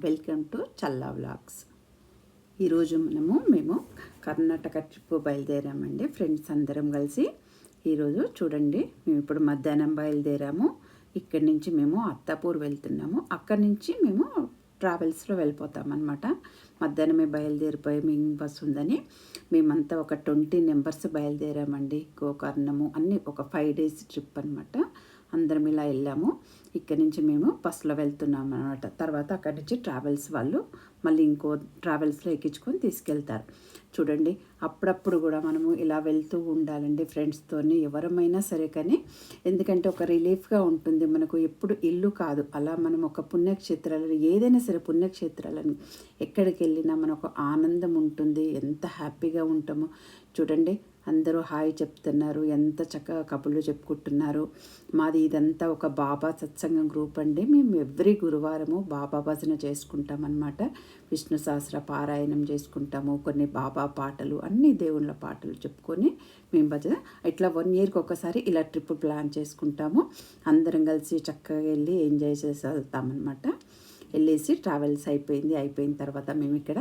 Welcome to Challa vlogs. ఈరోజు మనము మేము కర్ణాటక ట్రిప్ బయలుదేరామండి ఫ్రెండ్స్ అందరం కలిసి. ఈరోజు చూడండి మేము ఇప్పుడు మధ్యాహ్నం బయలుదేరాము. ఇక్కడి నుంచి మేము అత్తాపూర్ వెళ్తున్నాము. అక్కడి నుంచి మేము ట్రావెల్స్లో వెళ్ళిపోతాం అనమాట మధ్యాహ్నమే బయలుదేరిపోయి మేము బస్ ఉందని. మేమంతా ఒక ట్వంటీ నెంబర్స్ బయలుదేరామండి గోకర్ణము అన్నీ ఒక ఫైవ్ డేస్ ట్రిప్ అనమాట అందరం ఇలా వెళ్ళాము. ఇక్కడి నుంచి మేము బస్సులో వెళ్తున్నాం అనమాట తర్వాత అక్కడి నుంచి ట్రావెల్స్ వాళ్ళు మళ్ళీ ఇంకో ట్రావెల్స్లో ఎక్కించుకొని తీసుకెళ్తారు. చూడండి అప్పుడప్పుడు కూడా మనము ఇలా వెళ్తూ ఉండాలండి ఫ్రెండ్స్తోని ఎవరమైనా సరే కానీ. ఎందుకంటే ఒక రిలీఫ్గా ఉంటుంది. మనకు ఎప్పుడు ఇల్లు కాదు. అలా మనం ఒక పుణ్యక్షేత్రాలను ఏదైనా సరే పుణ్యక్షేత్రాలను ఎక్కడికి వెళ్ళినా మనకు ఆనందం ఉంటుంది. ఎంత హ్యాపీగా ఉంటామో. చూడండి అందరూ హాయ్ చెప్తున్నారు. ఎంత చక్కగా కబుర్లు చెప్పుకుంటున్నారు. మాది ఇదంతా ఒక బాబా సత్సంగం గ్రూప్ అండి. మేము ఎవ్రీ గురువారము బాబా భజన చేసుకుంటాం అనమాట విష్ణు సహస్ర పారాయణం చేసుకుంటాము. కొన్ని బాబా పాటలు అన్ని దేవుళ్ళ పాటలు చెప్పుకొని మేము భజన ఇట్లా వన్ ఇయర్కి ఒకసారి ఇలా ట్రిప్ ప్లాన్ చేసుకుంటాము. అందరం కలిసి చక్కగా వెళ్ళి ఎంజాయ్ చేసి వెళ్తామన్నమాట వెళ్ళేసి ట్రావెల్స్ అయిపోయింది. అయిపోయిన తర్వాత మేము ఇక్కడ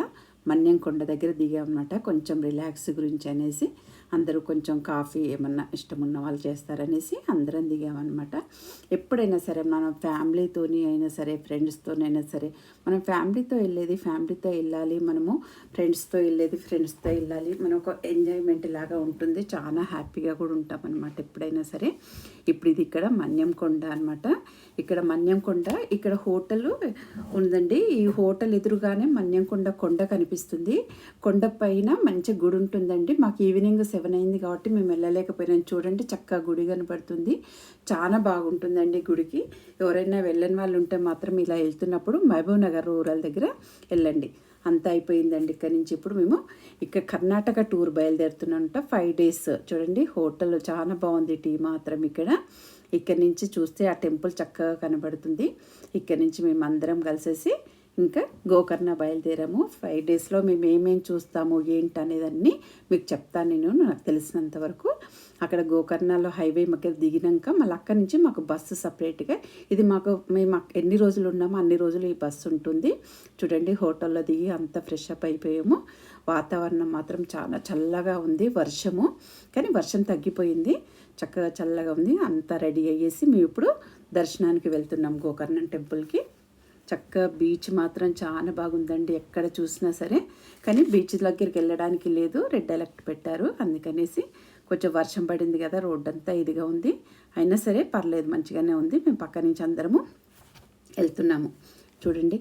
మన్యం కొండ దగ్గర దిగామన్నమాట. కొంచెం రిలాక్స్ గురించి అనేసి అందరూ కొంచెం కాఫీ ఏమన్నా ఇష్టం ఉన్న వాళ్ళు చేస్తారనేసి అందరం దిగామన్నమాట. ఎప్పుడైనా సరే మన ఫ్యామిలీతోని అయినా సరే ఫ్రెండ్స్తోనైనా సరే మనం ఫ్యామిలీతో వెళ్ళేది ఫ్యామిలీతో వెళ్ళాలి మనము ఫ్రెండ్స్తో వెళ్ళేది ఫ్రెండ్స్తో వెళ్ళాలి మనం ఒక ఎంజాయ్మెంట్ లాగా ఉంటుంది. చాలా హ్యాపీగా కూడా ఉంటాం అనమాట ఎప్పుడైనా సరే. ఇప్పుడు ఇది ఇక్కడ మన్యం కొండ అనమాట ఇక్కడ మన్యం కొండ ఇక్కడ హోటల్ ఉందండి. ఈ హోటల్ ఎదురుగానే మన్యం కొండ కొండ కనిపిస్తుంది. కొండ పైన మంచి గుడి ఉంటుందండి. మాకు ఈవినింగ్ సెవెన్ సెవెన్ అయింది కాబట్టి మేము వెళ్ళలేకపోయినాం. చూడండి చక్కగా గుడి కనపడుతుంది. చాలా బాగుంటుందండి గుడికి. ఎవరైనా వెళ్ళని వాళ్ళు ఉంటే మాత్రం ఇలా వెళ్తున్నప్పుడు మహబూబ్ నగర్ రూరల్ దగ్గర వెళ్ళండి. అంతా అయిపోయిందండి ఇక్కడ నుంచి. ఇప్పుడు మేము ఇక్కడ కర్ణాటక టూర్ బయలుదేరుతున్నామంట. Five days. చూడండి హోటల్ చాలా బాగుంది. టీ మాత్రం ఇక్కడ. ఇక్కడ నుంచి చూస్తే ఆ టెంపుల్ చక్కగా కనబడుతుంది. ఇక్కడ నుంచి మేము అందరం కలిసేసి ఇంకా గోకర్ణ బయలుదేరాము. ఫైవ్ డేస్లో మేము ఏమేమి చూస్తాము ఏంటి అనేదాన్ని మీకు చెప్తాను నేను నాకు తెలిసినంత వరకు. అక్కడ గోకర్ణలో హైవే మాకు దిగినాక మళ్ళీ అక్కడి నుంచి మాకు బస్సు సపరేట్గా ఇది మాకు మేము ఎన్ని రోజులు ఉన్నామో అన్ని రోజులు ఈ బస్సు ఉంటుంది. చూడండి హోటల్లో దిగి అంత ఫ్రెష్ అప్ అయిపోయాము. వాతావరణం మాత్రం చాలా చల్లగా ఉంది వర్షము. కానీ వర్షం తగ్గిపోయింది. చక్కగా చల్లగా ఉంది. అంతా రెడీ అయ్యేసి మేము ఇప్పుడు దర్శనానికి వెళ్తున్నాం గోకర్ణం టెంపుల్కి చక్కగా బీచ్ మాత్రం చాలా బాగుందండి ఎక్కడ చూసినా సరే. కానీ బీచ్ దగ్గరికి వెళ్ళడానికి లేదు రెడ్ అలర్ట్ పెట్టారు. అందుకనేసి కొంచెం వర్షం పడింది కదా రోడ్ అంతా ఇదిగా ఉంది. అయినా సరే పర్లేదు మంచిగానే ఉంది. మేము పక్క నుంచి అందరము వెళ్తున్నాము. చూడండి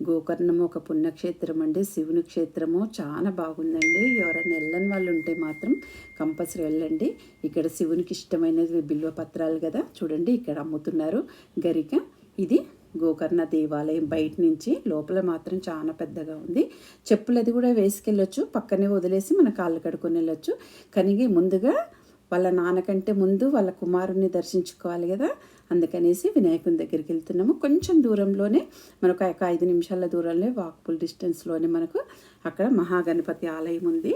గోకర్ణము ఒక పుణ్యక్షేత్రం అండి శివుని క్షేత్రము. చాలా బాగుందండి. ఎవరైనా వెళ్ళని వాళ్ళు ఉంటే మాత్రం కంపల్సరీ వెళ్ళండి. ఇక్కడ శివునికి ఇష్టమైనది బిల్వ పత్రాలు కదా. చూడండి ఇక్కడ అమ్ముతున్నారు గరిక. ఇది గోకర్ణ దేవాలయం బయట నుంచి లోపల మాత్రం చాలా పెద్దగా ఉంది. చెప్పులు అది కూడా వేసుకెళ్ళొచ్చు. పక్కనే వదిలేసి మన కాళ్ళు కడుక్కొని వెళ్ళొచ్చు. కానీ ముందుగా వాళ్ళ నాన్నకంటే ముందు వాళ్ళ కుమారుణ్ణి దర్శించుకోవాలి కదా. అందుకనేసి వినాయకుని దగ్గరికి వెళ్తున్నాము. కొంచెం దూరంలోనే మనకు ఒక ఐదు నిమిషాల దూరంలో వాక్పుల్ డిస్టెన్స్లోనే మనకు అక్కడ మహాగణపతి ఆలయం ఉంది.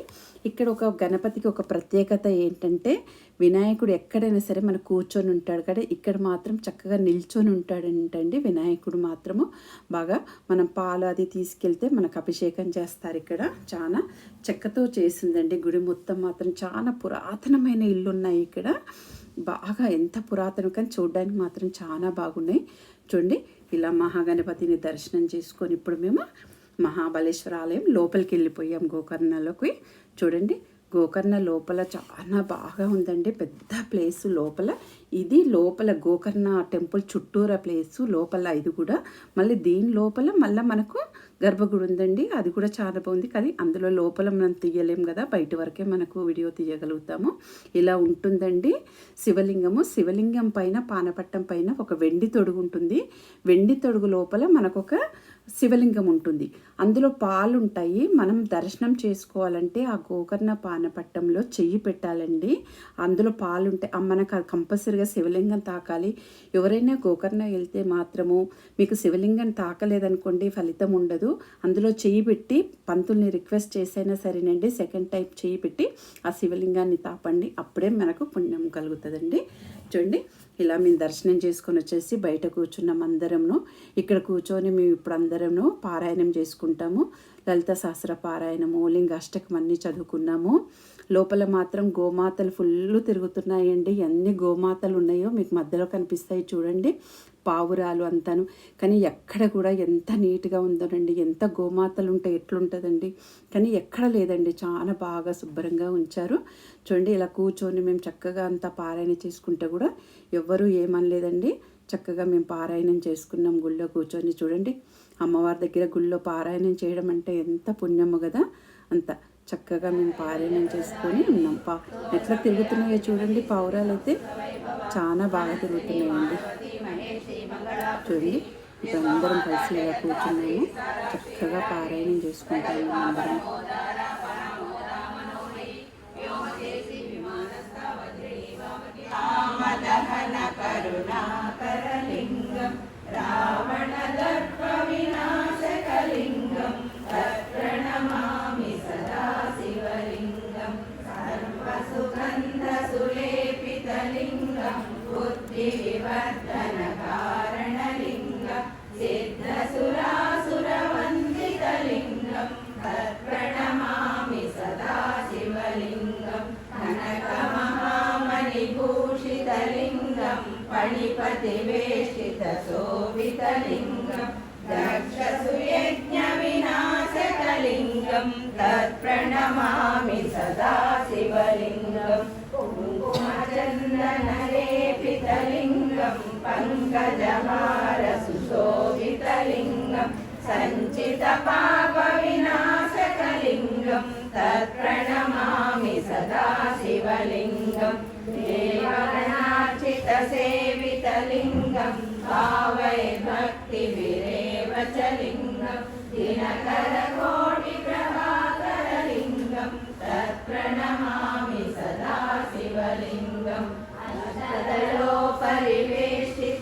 ఇక్కడ ఒక గణపతికి ఒక ప్రత్యేకత ఏంటంటే వినాయకుడు ఎక్కడైనా సరే మన కూర్చొని ఉంటాడు కదా ఇక్కడ మాత్రం చక్కగా నిల్చొని ఉంటాడంటండి వినాయకుడు మాత్రము. బాగా మనం పాలు అది తీసుకెళ్తే మనకు అభిషేకం చేస్తారు ఇక్కడ. చాలా చెక్కతో చేసిందండి. గుడి మొత్తం మాత్రం చాలా పురాతనమైన ఇల్లు ఉన్నాయి ఇక్కడ. బాగా ఎంత పురాతనం కానీ చూడడానికి మాత్రం చాలా బాగున్నాయి. చూడండి ఇలా మహాగణపతిని దర్శనం చేసుకొని ఇప్పుడు మేము మహాబలేశ్వర ఆలయం లోపలికి వెళ్ళిపోయాం గోకర్ణలోకి. చూడండి గోకర్ణ లోపల చాలా బాగా ఉందండి. పెద్ద ప్లేస్ లోపల. ఇది లోపల గోకర్ణ టెంపుల్ చుట్టూరా ప్లేసు. లోపల ఇది కూడా. మళ్ళీ దీని లోపల మళ్ళీ మనకు గర్భగుడి ఉందండి. అది కూడా చాలా బాగుంది. కానీ అందులో లోపల మనం తీయలేం కదా. బయట వరకే మనకు వీడియో తీయగలుగుతాము. ఇలా ఉంటుందండి శివలింగము. శివలింగం పైన పానపట్టం పైన ఒక వెండి తొడుగు ఉంటుంది. వెండి తొడుగు లోపల మనకు ఒక శివలింగం ఉంటుంది. అందులో పాలు ఉంటాయి మనం దర్శనం చేసుకోవాలంటే ఆ గోకర్ణ పానపట్టంలో చెయ్యి పెట్టాలండి. అందులో పాలు ఉంటాయి మనకు కంపల్సరీగా శివలింగం తాకాలి. ఎవరైనా గోకర్ణ వెళ్తే మాత్రము మీకు శివలింగం తాకలేదనుకోండి ఫలితం ఉండదు. అందులో చెయ్యి పెట్టి పంతుల్ని రిక్వెస్ట్ చేసైనా సరేనండి సెకండ్ టైప్ చెయ్యి పెట్టి ఆ శివలింగాన్ని తాపండి. అప్పుడే మనకు పుణ్యం కలుగుతుందండి. చూడండి. ఇలా మేము దర్శనం చేసుకొని వచ్చేసి బయట కూర్చున్నాం అందరమును. ఇక్కడ కూర్చొని మేము ఇప్పుడు అందరమును పారాయణం చేసుకుంటాము. లలిత శాస్త్ర పారాయణము లింగాష్టకం అన్నీ చదువుకున్నాము. లోపల మాత్రం గోమాతలు ఫుల్ తిరుగుతున్నాయండి. ఎన్ని గోమాతలు ఉన్నాయో మీకు మధ్యలో కనిపిస్తాయి చూడండి. పావురాలు అంతాను. కానీ ఎక్కడ కూడా ఎంత నీట్గా ఉందోనండి. ఎంత గోమాతలు ఉంటే ఎట్లుంటుందండి. కానీ ఎక్కడ లేదండి. చాలా బాగా శుభ్రంగా ఉంచారు. చూడండి ఇలా కూర్చొని మేము చక్కగా అంతా పారాయణ చేసుకుంటే కూడా ఎవ్వరూ ఏమనలేదండి. చక్కగా మేము పారాయణం చేసుకున్నాం గుళ్ళో కూర్చొని చూడండి. అమ్మవారి దగ్గర గుళ్ళో పారాయణం చేయడం అంటే ఎంత పుణ్యము కదా అంత. చక్కగా మేము పారాయణం చేసుకొని ఉన్నాం. పా ఎట్లా తిరుగుతున్నాయో చూడండి. పావురాలు అయితే చాలా బాగా తిరుగుతున్నాయండి. చూడండి. ఇప్పుడు అందరం కలిసి ఇలా కూర్చున్నాము. చక్కగా పారాయణం చేసుకుంటాము అందరం. కరుణా. పంకజహార సుశోభితలింగం సంచిత పాప వినాశకలింగం తత్ప్రణమామి సదా శివలింగం దేవగణార్చిత సేవితలింగం భావై భక్తి విరేవ చ లింగం దినకర కోటి ప్రభాకర లింగం తత్ప్రణమామి సదా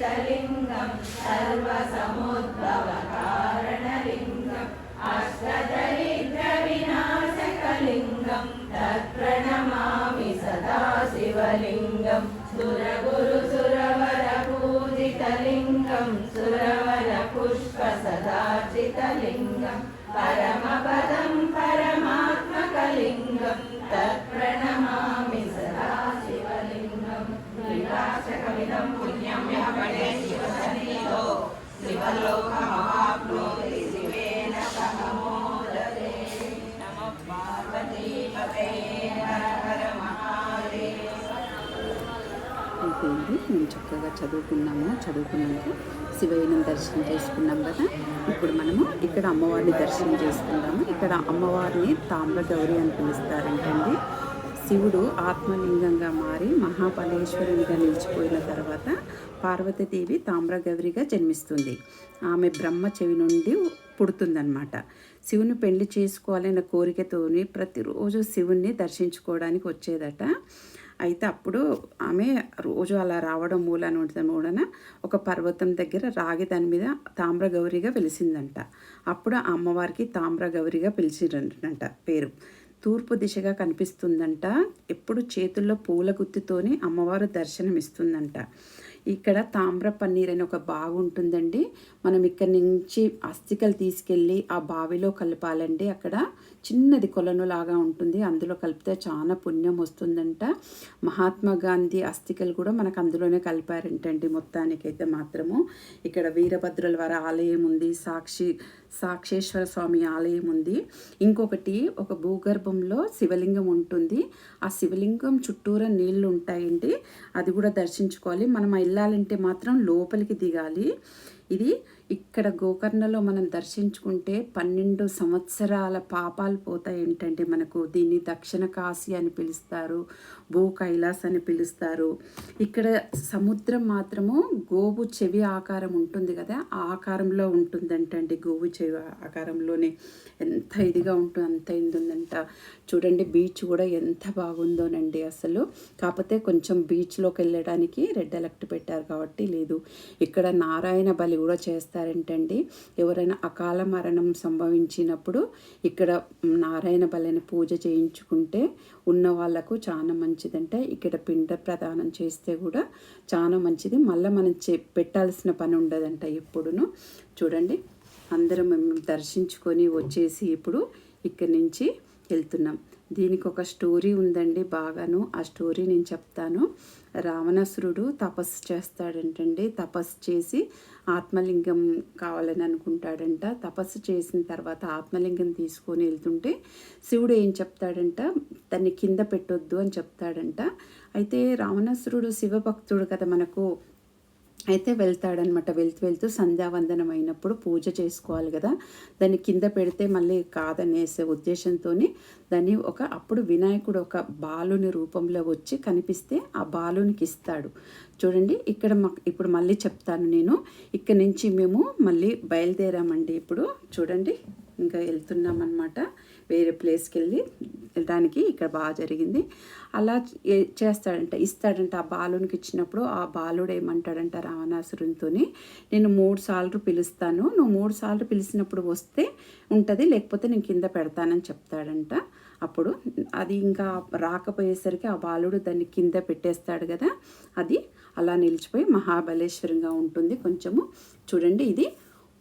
परिवेष्टितलिङ्गं सर्वसमुद्भवकारणलिङ्गम् अष्टदरिद्रविनाशकलिङ्गं तत्प्रणमामि सदा शिवलिङ्गं सुरगुरुसुरवरपूजितलिङ्गं सुरवरपुष्पसदाचितलिङ्गं परमपदं परमात्मकलिङ्गं तत्प्रणमामि सदा शिवलिङ्गं लीलाशकमिदं అయిపోయింది. మేము చక్కగా చదువుకున్నాము. చదువుకున్నాక శివయ్యను దర్శనం చేసుకున్నాం కదా. ఇప్పుడు మనము ఇక్కడ అమ్మవారిని దర్శనం చేసుకుందాము. ఇక్కడ అమ్మవారిని తామ్ర గౌరి అని పిలుస్తారంటండి. శివుడు ఆత్మలింగంగా మారి మహాబలేశ్వరునిగా నిలిచిపోయిన తర్వాత పార్వతీదేవి తామ్రగౌరిగా జన్మిస్తుంది. ఆమె బ్రహ్మ చెవి నుండి పుడుతుందన్నమాట. శివుని పెళ్ళి చేసుకోవాలన్న కోరికతోని ప్రతిరోజు శివుణ్ణి దర్శించుకోవడానికి వచ్చేదట. అయితే అప్పుడు ఆమె రోజు అలా రావడం మూలాన ఉండడం మూలన ఒక పర్వతం దగ్గర రాగి దాని మీద తామ్రగౌరిగా వెలిసిందంట. అప్పుడు ఆ అమ్మవారికి తామ్రగౌరిగా పిలిచిరంట పేరు. తూర్పు దిశగా కనిపిస్తుందంట. ఎప్పుడు చేతుల్లో పూల గుత్తితోని అమ్మవారు దర్శనం ఇస్తుందంట ఇక్కడ తామ్ర పన్నీర్ అని ఒక బావి ఉంటుందండి మనం ఇక్కడ నుంచి అస్థికలు తీసుకెళ్ళి ఆ బావిలో కలపాలండి అక్కడ చిన్నది కొలను లాగా ఉంటుంది. అందులో కలిపితే చాలా పుణ్యం వస్తుందంట. మహాత్మా గాంధీ అస్థికలు కూడా మనకు అందులోనే కలిపారంటండి మొత్తానికైతే మాత్రము. ఇక్కడ వీరభద్రుల వారి ఆలయం ఉంది సాక్షి సాక్షేశ్వర స్వామి ఆలయం ఉంది. ఇంకొకటి ఒక భూగర్భంలో శివలింగం ఉంటుంది. ఆ శివలింగం చుట్టూరా నీళ్ళు ఉంటాయండి. అది కూడా దర్శించుకోవాలి. మనం వెళ్ళాలంటే మాత్రం లోపలికి దిగాలి. ఇది ఇక్కడ గోకర్ణలో మనం దర్శించుకుంటే పన్నెండు సంవత్సరాల పాపాలు పోతాయంటండి మనకు దీన్ని దక్షిణ కాశీ అని పిలుస్తారు. భూ కైలాస్ అని పిలుస్తారు. ఇక్కడ సముద్రం మాత్రము గోవు చెవి ఆకారం ఉంటుంది కదా ఆ ఆకారంలో ఉంటుందంటండి గోవు చెవి ఆకారంలోనే. ఎంత ఇదిగా ఉంటుంది అంత ఇందుందంట. చూడండి బీచ్ కూడా ఎంత బాగుందోనండి అసలు. కాకపోతే కొంచెం బీచ్లోకి వెళ్ళడానికి రెడ్ అలర్ట్ పెట్టారు కాబట్టి లేదు. ఇక్కడ నారాయణ బలి కూడా చేస్తారంటండి. ఎవరైనా అకాల మరణం సంభవించినప్పుడు ఇక్కడ నారాయణ బలిని పూజ చేయించుకుంటే ఉన్న వాళ్ళకు చాలా మంచిదంట ఇక్కడ పిండ ప్రదానం చేస్తే కూడా చాలా మంచిది. మళ్ళీ మనం చే పెట్టాల్సిన పని ఉండదంట ఎప్పుడును. చూడండి అందరం మేము దర్శించుకొని వచ్చేసి ఇప్పుడు ఇక్కడి నుంచి వెళ్తున్నాం. దీనికి ఒక స్టోరీ ఉందండి బాగాను. ఆ స్టోరీ నేను చెప్తాను. రావణాసురుడు తపస్సు చేస్తాడంటండి. తపస్సు చేసి ఆత్మలింగం కావాలని అనుకుంటాడంట. తపస్సు చేసిన తర్వాత ఆత్మలింగం తీసుకొని వెళ్తుంటే శివుడు ఏం చెప్తాడంట? దాన్ని కింద పెట్టొద్దు అని చెప్తాడంట. అయితే రావణాసురుడు శివభక్తుడు కదా మనకు. అయితే వెళ్తాడనమాట వెళ్తూ వెళ్తూ సంధ్యావందనం అయినప్పుడు పూజ చేసుకోవాలి కదా. దాన్ని కింద పెడితే మళ్ళీ కాదనేసే ఉద్దేశంతో దాన్ని ఒక అప్పుడు వినాయకుడు ఒక బాలుని రూపంలో వచ్చి కనిపిస్తే ఆ బాలునికి ఇస్తాడు. చూడండి ఇక్కడ ఇప్పుడు మళ్ళీ చెప్తాను నేను. ఇక్కడ నుంచి మేము మళ్ళీ బయలుదేరామండి ఇప్పుడు. చూడండి ఇంకా వెళ్తున్నాం అనమాట వేరే ప్లేస్కి వెళ్ళి వెళ్ళడానికి ఇక్కడ బాగా జరిగింది. అలా చేస్తాడంట ఇస్తాడంట ఆ బాలునికి ఇచ్చినప్పుడు ఆ బాలుడు ఏమంటాడంట రావణాసురునితో నేను మూడు సార్లు పిలుస్తాను. నువ్వు మూడు సార్లు పిలిచినప్పుడు వస్తే ఉంటుంది లేకపోతే నేను కింద పెడతానని చెప్తాడంట. అప్పుడు అది ఇంకా రాకపోయేసరికి ఆ బాలుడు దాన్ని కింద పెట్టేస్తాడు కదా అది అలా నిలిచిపోయి మహాబలేశ్వరంగా ఉంటుంది. కొంచెము చూడండి ఇది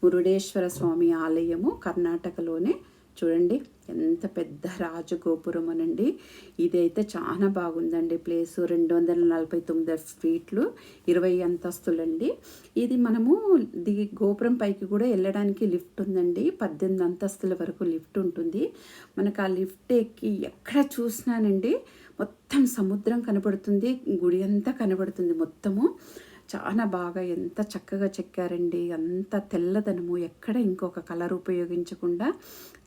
మురుడేశ్వర స్వామి ఆలయము కర్ణాటకలోనే చూడండి ఎంత పెద్ద రాజగోపురం అనండి. ఇదైతే చాలా బాగుందండి ప్లేసు. రెండు వందల నలభై తొమ్మిది ఫీట్లు ఇరవై అంతస్తులండి. ఇది మనము ది గోపురం పైకి కూడా వెళ్ళడానికి లిఫ్ట్ ఉందండి. పద్దెనిమిది అంతస్తుల వరకు లిఫ్ట్ ఉంటుంది. మనకు ఆ లిఫ్ట్ ఎక్కి ఎక్కడ చూసినానండి మొత్తం సముద్రం కనబడుతుంది గుడి అంతా కనబడుతుంది మొత్తము. చాలా బాగా ఎంత చక్కగా చెక్కారండి అంత తెల్లదనము ఎక్కడ ఇంకొక కలర్ ఉపయోగించకుండా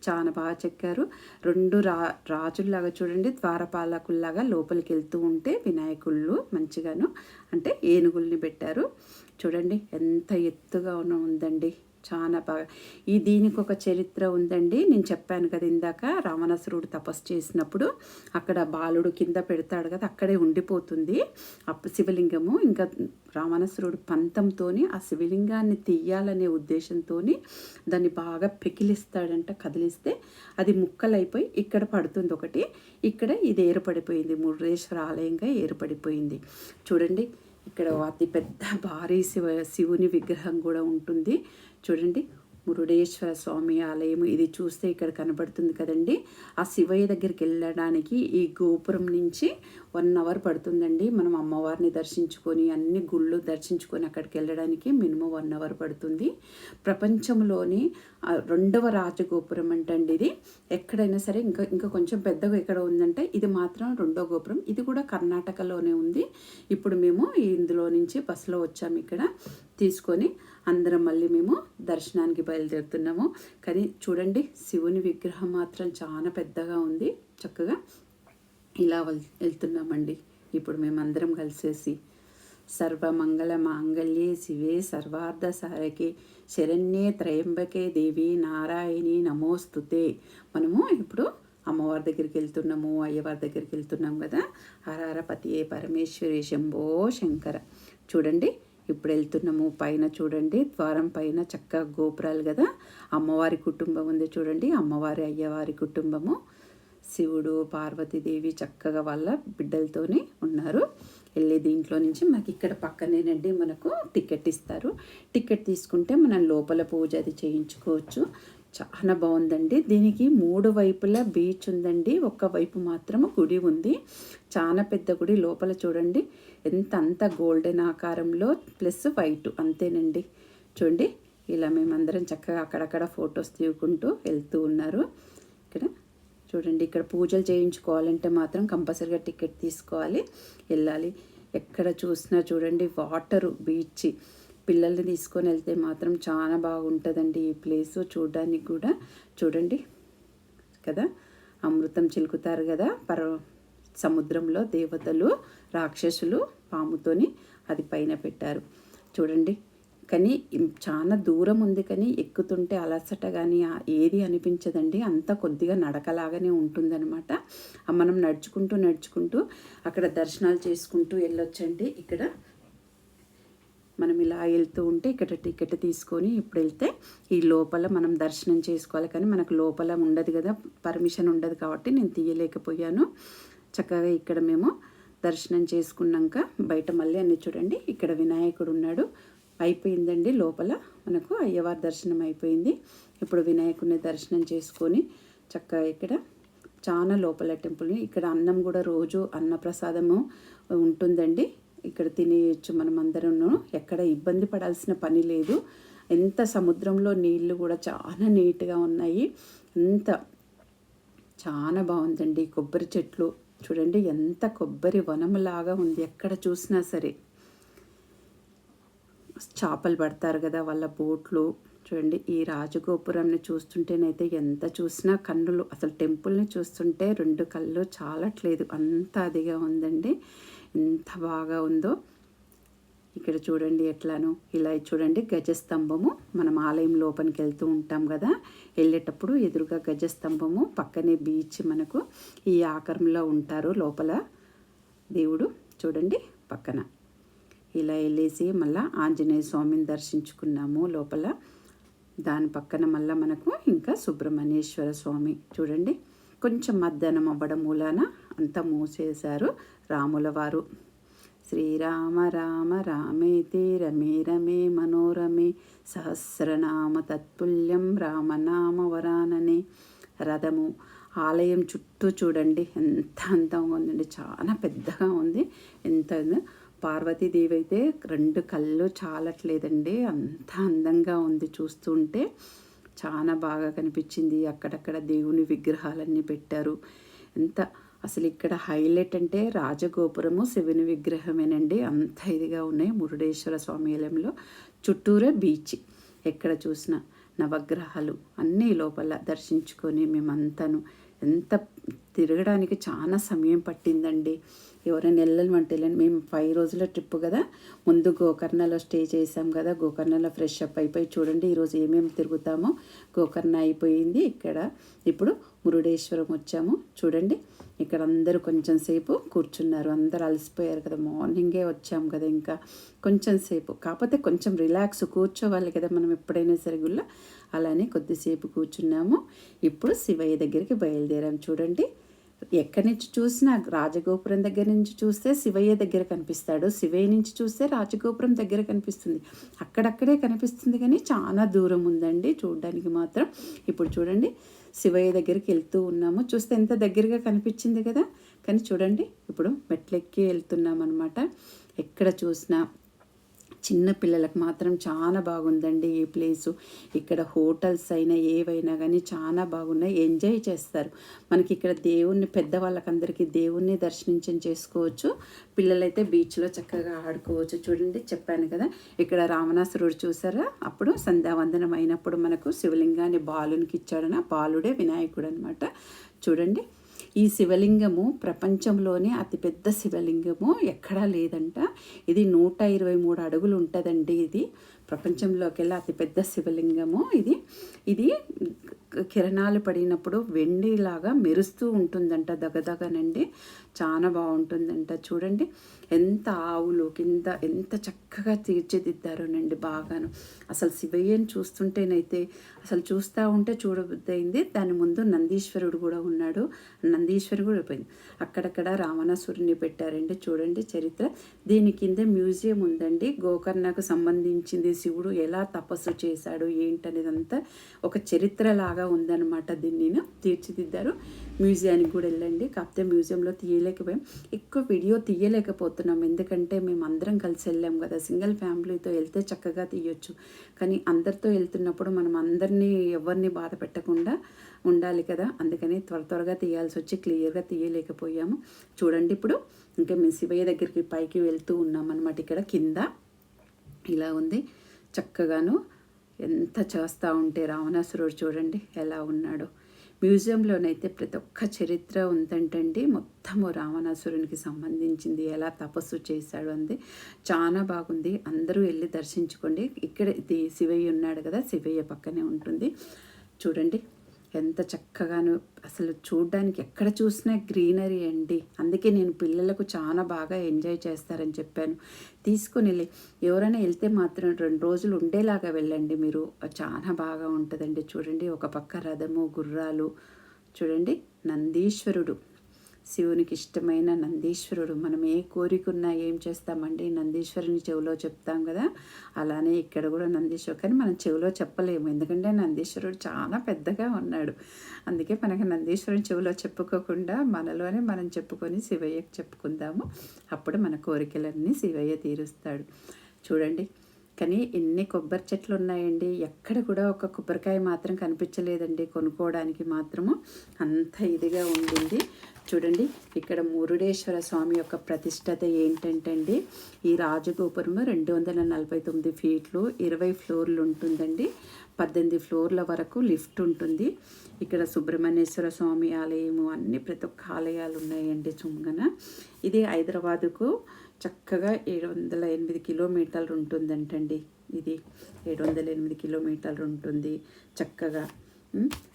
చాలా బాగా చెక్కారు. రెండు రా రాజుల్లాగా చూడండి ద్వారపాలకుల్లాగా లోపలికి వెళ్తూ ఉంటే వినాయకుళ్ళు మంచిగాను అంటే ఏనుగుల్ని పెట్టారు. చూడండి ఎంత ఎత్తుగా ఉన్న ఉందండి. చాలా బాగా. ఈ దీనికి ఒక చరిత్ర ఉందండి. నేను చెప్పాను కదా ఇందాక రావణాసురుడు తపస్సు చేసినప్పుడు అక్కడ బాలుడు కింద పెడతాడు కదా అక్కడే ఉండిపోతుంది అప్పుడు శివలింగము. ఇంకా రావణాసురుడు పంతంతోని ఆ శివలింగాన్ని తీయాలనే ఉద్దేశంతో దాన్ని బాగా పెకిలిస్తాడంట కదిలిస్తే అది ముక్కలైపోయి ఇక్కడ పడుతుంది ఒకటి. ఇక్కడ ఇది ఏర్పడిపోయింది. మురుడేశ్వర ఆలయంగా ఏర్పడిపోయింది. చూడండి ఇక్కడ అతి పెద్ద భారీ శివ శివుని విగ్రహం కూడా ఉంటుంది. చూడండి. మురుడేశ్వర స్వామి ఆలయం ఇది చూస్తే ఇక్కడ కనబడుతుంది కదండి. ఆ శివయ్య దగ్గరికి వెళ్ళడానికి ఈ గోపురం నుంచి వన్ అవర్ పడుతుందండి. మనం అమ్మవారిని దర్శించుకొని అన్ని గుళ్ళు దర్శించుకొని అక్కడికి వెళ్ళడానికి మినిమం వన్ అవర్ పడుతుంది. ప్రపంచంలోని రెండవ రాజగోపురం అంటండి ఇది. ఎక్కడైనా సరే ఇంకా ఇంకా కొంచెం పెద్దగా ఎక్కడ ఉందంటే ఇది మాత్రం రెండో గోపురం. ఇది కూడా కర్ణాటకలోనే ఉంది. ఇప్పుడు మేము ఇందులో నుంచి బస్సులో వచ్చాము ఇక్కడ. తీసుకొని అందరం మళ్ళీ మేము దర్శనానికి బయలుదేరుతున్నాము. కానీ చూడండి శివుని విగ్రహం మాత్రం చాలా పెద్దగా ఉంది. చక్కగా ఇలా వెళ్ వెళ్తున్నామండి. ఇప్పుడు మేమందరం కలిసేసి సర్వమంగళ మాంగళ్యే శివే సర్వార్థ సారకే. శరణ్యే త్రయంబకే దేవి నారాయణి నమోస్తుతే. మనము ఇప్పుడు అమ్మవారి దగ్గరికి వెళ్తున్నాము అయ్యవారి దగ్గరికి వెళ్తున్నాం కదా. హరారపతి పరమేశ్వరి శంభో శంకర. చూడండి ఇప్పుడు వెళ్తున్నాము. పైన చూడండి ద్వారం పైన చక్కగా గోపురాలు కదా. అమ్మవారి కుటుంబం ఉంది చూడండి. అమ్మవారి అయ్యవారి కుటుంబము. శివుడు పార్వతీదేవి చక్కగా వాళ్ళ బిడ్డలతోనే ఉన్నారు. వెళ్ళే దీంట్లో నుంచి మాకు ఇక్కడ పక్కనేనండి మనకు టికెట్ ఇస్తారు. టికెట్ తీసుకుంటే మనం లోపల పూజ అది చేయించుకోవచ్చు. చాలా బాగుందండి. దీనికి మూడు వైపులా బీచ్ ఉందండి. ఒక్క వైపు మాత్రం గుడి ఉంది. చాలా పెద్ద గుడి లోపల చూడండి. ఎంత అంత గోల్డెన్ ఆకారంలో ప్లస్ వైట్ అంతేనండి. చూడండి. ఇలా మేమందరం చక్కగా అక్కడక్కడ ఫొటోస్ తీయకుంటూ వెళ్తూ ఉన్నారు. ఇక్కడ చూడండి ఇక్కడ పూజలు చేయించుకోవాలంటే మాత్రం కంపల్సరిగా టికెట్ తీసుకోవాలి. వెళ్ళాలి. ఎక్కడ చూసినా చూడండి వాటరు బీచ్. పిల్లల్ని తీసుకొని వెళ్తే మాత్రం చాలా బాగుంటుందండి ఈ ప్లేస్ చూడడానికి కూడా. చూడండి కదా అమృతం చిలుకుతారు కదా పర సముద్రంలో దేవతలు రాక్షసులు పాముతోని అది పైన పెట్టారు. చూడండి. కానీ చాలా దూరం ఉంది కానీ ఎక్కుతుంటే అలసట కానీ ఏది అనిపించదండి. అంత కొద్దిగా నడకలాగానే ఉంటుందన్నమాట. మనం నడుచుకుంటూ నడుచుకుంటూ అక్కడ దర్శనాలు చేసుకుంటూ వెళ్ళొచ్చండి. ఇక్కడ మనం ఇలా వెళ్తూ ఉంటే ఇక్కడ టికెట్ తీసుకొని ఇప్పుడు వెళ్తే ఈ లోపల మనం దర్శనం చేసుకోవాలి. కానీ మనకు లోపల ఉండదు కదా పర్మిషన్ ఉండదు కాబట్టి నేను తీయలేకపోయాను. చక్కగా ఇక్కడ మేము దర్శనం చేసుకున్నాక బయట మళ్ళీ అన్ని చూడండి. ఇక్కడ వినాయకుడు ఉన్నాడు. అయిపోయిందండి లోపల. మనకు అయ్యవారి దర్శనం అయిపోయింది. ఇప్పుడు వినాయకుడిని దర్శనం చేసుకొని చక్కగా ఇక్కడ చాలా లోపల టెంపుల్ ఇక్కడ అన్నం కూడా రోజు అన్నప్రసాదము ఉంటుందండి. ఇక్కడ తినేయచ్చు మనం అందరం ఎక్కడ ఇబ్బంది పడాల్సిన పని లేదు. ఎంత సముద్రంలో నీళ్ళు కూడా చాలా నీట్గా ఉన్నాయి. ఎంత చాలా బాగుందండి. కొబ్బరి చెట్లు. చూడండి ఎంత కొబ్బరి వనంలాగా ఉంది. ఎక్కడ చూసినా సరే. చేపలు పడతారు కదా వాళ్ళ బోట్లు. చూడండి ఈ రాజగోపురాన్ని చూస్తుంటేనైతే ఎంత చూసినా కన్నులు అసలు టెంపుల్ని చూస్తుంటే రెండు కళ్ళు చాలట్లేదు. అంత అదిగా ఉందండి. ఎంత బాగా ఉందో. ఇక్కడ చూడండి ఎట్లానో. ఇలా చూడండి గజస్తంభము. మనం ఆలయం లోపలికి వెళ్తూ ఉంటాం కదా. వెళ్ళేటప్పుడు ఎదురుగా గజస్తంభము పక్కనే బీచ్ మనకు. ఈ ఆకారంలో ఉంటారు లోపల దేవుడు. చూడండి పక్కన. ఇలా వెళ్ళేసి మళ్ళీ ఆంజనేయ స్వామిని దర్శించుకున్నాము లోపల. దాని పక్కన మళ్ళీ మనకు ఇంకా సుబ్రహ్మణ్యేశ్వర స్వామి చూడండి. కొంచెం మధ్యాహ్నం అవ్వడం మూలాన అంతా మూసేశారు రాముల వారు. శ్రీరామ రామ రామేతి రమే రమే మనోరమే సహస్రనామ తత్పుల్యం రామనామ వరాననే రథము. ఆలయం చుట్టూ చూడండి ఎంత అందంగా ఉందండి. చాలా పెద్దగా ఉంది. ఎంత పార్వతీదేవి అయితే రెండు కళ్ళు చాలట్లేదండి. అంత అందంగా ఉంది చూస్తుంటే. చాలా బాగా కనిపించింది. అక్కడక్కడ దేవుని విగ్రహాలన్నీ పెట్టారు. ఎంత అసలు ఇక్కడ హైలైట్ అంటే రాజగోపురము శివుని విగ్రహమేనండి. అంత ఇదిగా ఉన్నాయి మురుడేశ్వర స్వామి ఆలయంలో. చుట్టూరే బీచ్. ఎక్కడ చూసినా నవగ్రహాలు అన్నీ లోపల దర్శించుకొని మేమంతాను. ఎంత తిరగడానికి చాలా సమయం పట్టిందండి. ఎవరైనా వెళ్ళమంటే వెళ్ళండి. మేము ఫైవ్ రోజుల ట్రిప్ కదా. ముందు గోకర్ణలో స్టే చేసాం కదా. గోకర్ణలో ఫ్రెష్ అప్ అయిపోయి చూడండి ఈరోజు ఏమేమి తిరుగుతామో. గోకర్ణ అయిపోయింది ఇక్కడ. ఇప్పుడు మురుడేశ్వరం వచ్చాము. చూడండి. ఇక్కడ అందరూ కొంచెం సేపు కూర్చున్నారు. అందరు అలసిపోయారు కదా. మార్నింగే వచ్చాం కదా ఇంకా. కొంచెం సేపు. కాకపోతే కొంచెం రిలాక్స్ కూర్చోవాలి కదా మనం ఎప్పుడైనా సరే గుళ్ళ. అలానే కొద్దిసేపు కూర్చున్నాము. ఇప్పుడు శివయ్య దగ్గరికి బయలుదేరాం. చూడండి. ఎక్కడి నుంచి చూసినా రాజగోపురం దగ్గర నుంచి చూస్తే శివయ్య దగ్గర కనిపిస్తాడు. శివయ్య నుంచి చూస్తే రాజగోపురం దగ్గర కనిపిస్తుంది. అక్కడక్కడే కనిపిస్తుంది కానీ చాలా దూరం ఉందండి చూడడానికి మాత్రం. ఇప్పుడు చూడండి శివయ్య దగ్గరికి వెళ్తూ ఉన్నాము. చూస్తే ఎంత దగ్గరగా కనిపించింది కదా. కానీ చూడండి ఇప్పుడు మెట్లెక్కి వెళ్తున్నాం అనమాట ఎక్కడ చూసినా చిన్న పిల్లలకు మాత్రం చాలా బాగుందండి ఈ ప్లేసు. ఇక్కడ హోటల్స్ అయినా ఏవైనా కానీ చాలా బాగున్నాయి. ఎంజాయ్ చేస్తారు. మనకి ఇక్కడ దేవుణ్ణి పెద్దవాళ్ళకందరికీ దేవుణ్ణి దర్శనించం చేసుకోవచ్చు. పిల్లలైతే బీచ్లో చక్కగా ఆడుకోవచ్చు. చూడండి చెప్పాను కదా. ఇక్కడ రావణాసురుడు చూసారా? అప్పుడు సంధ్యావందనం అయినప్పుడు మనకు శివలింగాన్ని బాలునికి ఇచ్చాడన బాలుడే వినాయకుడు అనమాట చూడండి ఈ శివలింగము ప్రపంచంలోనే అతిపెద్ద శివలింగము ఎక్కడా లేదంట. ఇది నూట ఇరవై మూడు అడుగులు ఉంటుందండి ఇది. ప్రపంచంలోకెల్లా అతిపెద్ద శివలింగము ఇది. ఇది కిరణాలు పడినప్పుడు వెండిలాగా మెరుస్తూ ఉంటుందంట దగదగనండి. చాలా బాగుంటుందంట. చూడండి ఎంత ఆవులు కింద ఎంత చక్కగా తీర్చిదిద్దారోనండి బాగాను. అసలు శివయ్యని చూస్తుంటేనైతే అసలు చూస్తూ ఉంటే చూడబుద్దయింది దాని ముందు నందీశ్వరుడు కూడా ఉన్నాడు. నందీశ్వరుడు కూడా పోయింది. అక్కడక్కడ రావణాసురుని పెట్టారండి. చూడండి చరిత్ర. దీని కింద మ్యూజియం ఉందండి. గోకర్ణకు సంబంధించింది శివుడు ఎలా తపస్సు చేశాడు ఏంటనేదంతా ఒక చరిత్రలాగా ఉందన్నమాట దీన్ని. తీర్చిదిద్దారు. మ్యూజియానికి కూడా వెళ్ళండి. కాకపోతే మ్యూజియంలో తీయలేకపోయాం ఎక్కువ వీడియో తీయలేకపోతున్నాం. ఎందుకంటే మేము అందరం కలిసి వెళ్ళాం కదా. సింగిల్ ఫ్యామిలీతో వెళ్తే చక్కగా తీయొచ్చు. కానీ అందరితో వెళ్తున్నప్పుడు మనం అందరినీ ఎవరిని బాధ పెట్టకుండా ఉండాలి కదా. అందుకని త్వర త్వరగా తీయాల్సి వచ్చి క్లియర్గా తీయలేకపోయాము. చూడండి ఇప్పుడు. ఇంకా మేము శివయ్య దగ్గరికి పైకి వెళ్తూ ఉన్నాం అనమాట ఇక్కడ. కింద ఇలా ఉంది. చక్కగాను ఎంత చేస్తూ ఉంటే రావణాసురుడు చూడండి ఎలా ఉన్నాడో. మ్యూజియంలోనైతే ప్రతి ఒక్క చరిత్ర ఉందంటండి. మొత్తము రావణాసురునికి సంబంధించింది. ఎలా తపస్సు చేశాడు అంది. చాలా బాగుంది. అందరూ వెళ్ళి దర్శించుకోండి. ఇక్కడ ఇది శివయ్య ఉన్నాడు కదా శివయ్య పక్కనే ఉంటుంది. చూడండి. ఎంత చక్కగాను అసలు చూడ్డానికి ఎక్కడ చూసినా గ్రీనరీ అండి. అందుకే నేను పిల్లలకు చాలా బాగా ఎంజాయ్ చేస్తారని చెప్పాను. తీసుకొని వెళ్ళి ఎవరైనా వెళ్తే మాత్రం రెండు రోజులు ఉండేలాగా వెళ్ళండి మీరు. చాలా బాగా ఉంటుందండి. చూడండి ఒక పక్క రథము గుర్రాలు. చూడండి నందీశ్వరుడు. శివునికి ఇష్టమైన నందీశ్వరుడు. మనం ఏ కోరికున్నా ఏం చేస్తామండి? నందీశ్వరుని చెవిలో చెప్తాం కదా? అలానే ఇక్కడ కూడా నందీశ్వరుడు కానీ మనం చెవిలో చెప్పలేము. ఎందుకంటే నందీశ్వరుడు చాలా పెద్దగా ఉన్నాడు. అందుకే మనకి నందీశ్వరుని చెవిలో చెప్పుకోకుండా మనలోనే మనం చెప్పుకొని శివయ్యకి చెప్పుకుందాము. అప్పుడు మన కోరికలన్నీ శివయ్య తీరుస్తాడు. చూడండి కానీ ఎన్ని కొబ్బరి చెట్లు ఉన్నాయండి ఎక్కడ కూడా ఒక కొబ్బరికాయ మాత్రం కనిపించలేదండి కొనుక్కోవడానికి మాత్రము. అంత ఇదిగా ఉండింది. చూడండి ఇక్కడ మురుడేశ్వర స్వామి యొక్క ప్రతిష్టత ఏంటంటే అండి ఈ రాజగోపురము రెండు వందల నలభై తొమ్మిది ఫీట్లు ఇరవై ఫ్లోర్లు ఉంటుందండి. పద్దెనిమిది ఫ్లోర్ల వరకు లిఫ్ట్ ఉంటుంది. ఇక్కడ సుబ్రహ్మణ్యేశ్వర స్వామి ఆలయము అన్ని ప్రతి ఒక్క ఆలయాలు ఉన్నాయండి చుంగన. ఇది హైదరాబాదుకు చక్కగా ఏడు వందల ఎనిమిది కిలోమీటర్లు ఉంటుందంటండి ఇది. ఏడు వందల ఎనిమిది కిలోమీటర్లు ఉంటుంది చక్కగా.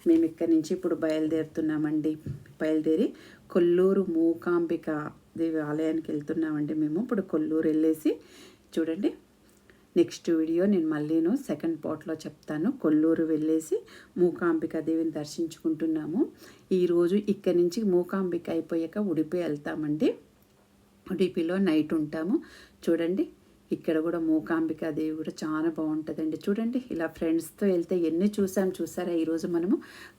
మేము ఇక్కడి నుంచి ఇప్పుడు బయలుదేరుతున్నామండి. బయలుదేరి కొల్లూరు మూకాంబిక దేవి ఆలయానికి వెళ్తున్నామండి మేము. ఇప్పుడు కొల్లూరు వెళ్ళేసి చూడండి. నెక్స్ట్ వీడియో నేను మళ్ళీను సెకండ్ పార్ట్లో చెప్తాను. కొల్లూరు వెళ్ళేసి మూకాంబిక దేవిని దర్శించుకుంటున్నాము. ఈరోజు ఇక్కడి నుంచి మూకాంబిక అయిపోయాక ఉడిపి వెళ్తామండి. ఉడిపిలో నైట్ ఉంటాము. చూడండి ఇక్కడ కూడా మూకాంబికా దేవి కూడా చాలా బాగుంటుందండి. చూడండి ఇలా ఫ్రెండ్స్తో వెళ్తే ఎన్ని చూసాం చూసారా? ఈరోజు మనము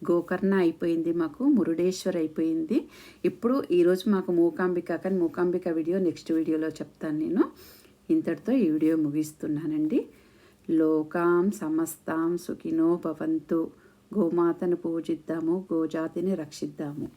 గోకర్ణ అయిపోయింది మాకు మురుడేశ్వర్ అయిపోయింది. ఇప్పుడు ఈరోజు మాకు మూకాంబిక కానీ మూకాంబిక వీడియో నెక్స్ట్ వీడియోలో చెప్తాను నేను. ఇంతటితో ఈ వీడియో ముగిస్తున్నానండి. లోకాం సమస్తాం సుఖినో భవంతు. గోమాతను పూజిద్దాము గోజాతిని రక్షిద్దాము.